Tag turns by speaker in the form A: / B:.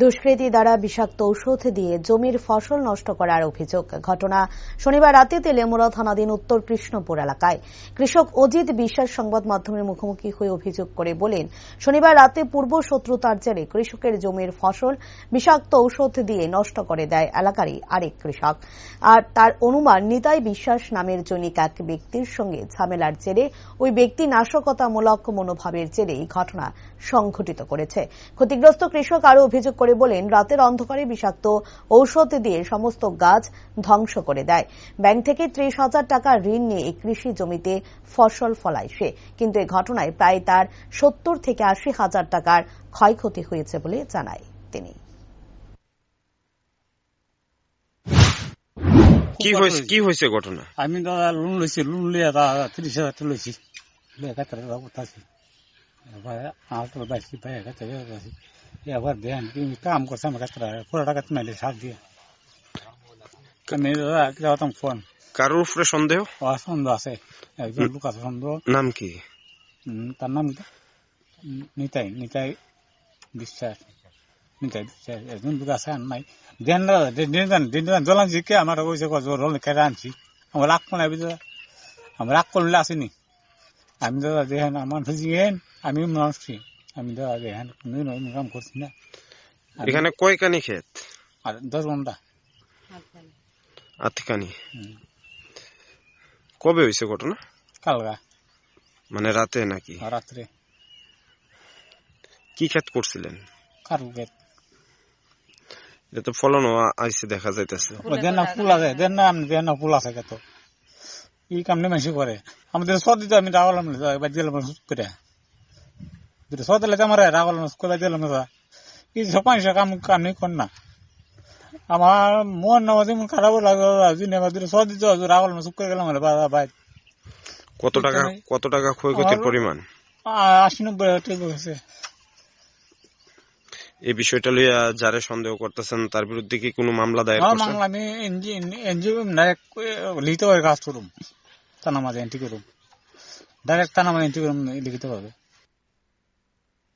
A: দুষ্কৃতী দ্বারা বিষাক্ত ঔষধ দিয়ে জমির ফসল নষ্ট করার অভিযোগ। ঘটনা শনিবার রাতে তেলেমুড়া থানাধীন উত্তর কৃষ্ণপুর এলাকায়। কৃষক অজিত বিশ্বাস সংবাদ মাধ্যমের মুখোমুখি হয়ে অভিযোগ করে বলেন, শনিবার রাতে পূর্ব শত্রুতার জেরে কৃষকের জমির ফসল বিষাক্ত ঔষধ দিয়ে নষ্ট করে দেয় এলাকারই আরেক কৃষক। আর তার অনুমান, নিতাই বিশ্বাস নামের জনিক এক ব্যক্তির সঙ্গে ঝামেলার জেরে ওই ব্যক্তি নাশকতামূলক মনোভাবের জেরে এই ঘটনা সংঘটিত করেছে। ক্ষতিগ্রস্ত কৃষক আরও অভিযোগ করে বলেন রাতের অন্ধকারে বিষাক্ত ঔষধ দিয়ে সমস্ত গাছ ধ্বংস করে দেয়। ব্যাংক থেকে ত্রিশ হাজার টাকা ঋণ নিয়ে এই কৃষি জমিতে ফসল ফলায় সে। কিন্তু এই ঘটনায় প্রায় তার সত্তর থেকে আশি হাজার টাকার ক্ষয়ক্ষতি হয়েছে বলে জানায় তিনি।
B: কি হয়েছে কি হয়েছে ঘটনা?
C: আমি দাদা লোন লইছি লোন লিয়ে দাদা ত্রিশ হাজার টাকা লইছি। লিয়ে কাছে করতেছি আমার তো বাইছি ভাই কাছে আমার কাছে পুরো টাকা তুমি সার দিয়ে আমি দাদা ফোন
B: কারোর উপরে সন্দেহ
C: আছে একজন লোক আছে সন্দেহ
B: নাম কি
C: তার নাম কি নিতাই নিতাই বিশ্বাস নিতাই বিশ্বাস একজন লোক আছে আর নাই দেন না দিন দেন দেন জলান জিকে আমার কইছে কত রোল কেটে আনছি আমার রাগ কোন আবি দাদা আমি রাগ করলে আসিনি আমি দাদা দেখেন আমার ফিজিয়েন আমি আমি দাদা দেখেন কোনো ইনকাম করছি না। আমি-
B: কয় কয়কানি ক্ষেত?
C: আর দশ ঘণ্টা
B: আতকানি কবে হয়েছে ঘটনা?
C: কালগা
B: মানে রাতে নাকি?
C: রাত্রে।
B: কি ক্ষেত করছিলেন?
C: কারুকে
B: এটা তো ফলনও আ- আইছে দেখা যাইতেছে।
C: দেন না ফুল আছে দেন না আপনি দেন না ফুল আছে কত এই কাম নেই মাসি করে। আমাদের সর্দি তো আমি এবার দিলাম সুদ করে। আমার দিলাম না এই সকাল কাম কাম নেই কর না আমার মন না যেমন খারাপ লাগল রাগলাম সুদ করে গেলাম ভাই
B: কত টাকা কত টাকা ক্ষয়ক্ষতির পরিমাণ?
C: আশি নব্বই হাজার টাকা গেছে
B: এই বিষয়টা লইয়া যারে সন্দেহ করতেছেন তার বিরুদ্ধে কি কোনো মামলা দায়ের
C: আমার
B: করছেন?
C: মাংলা আমি এনজিও ডাইরেক্ট লিখিত ভাবে কাজ করুম। থানা মাঝে এন্ট্রি করুম। ডাইরেক্ট থানা মাঝে এন্ট্রি করুম লিখিত ভাবে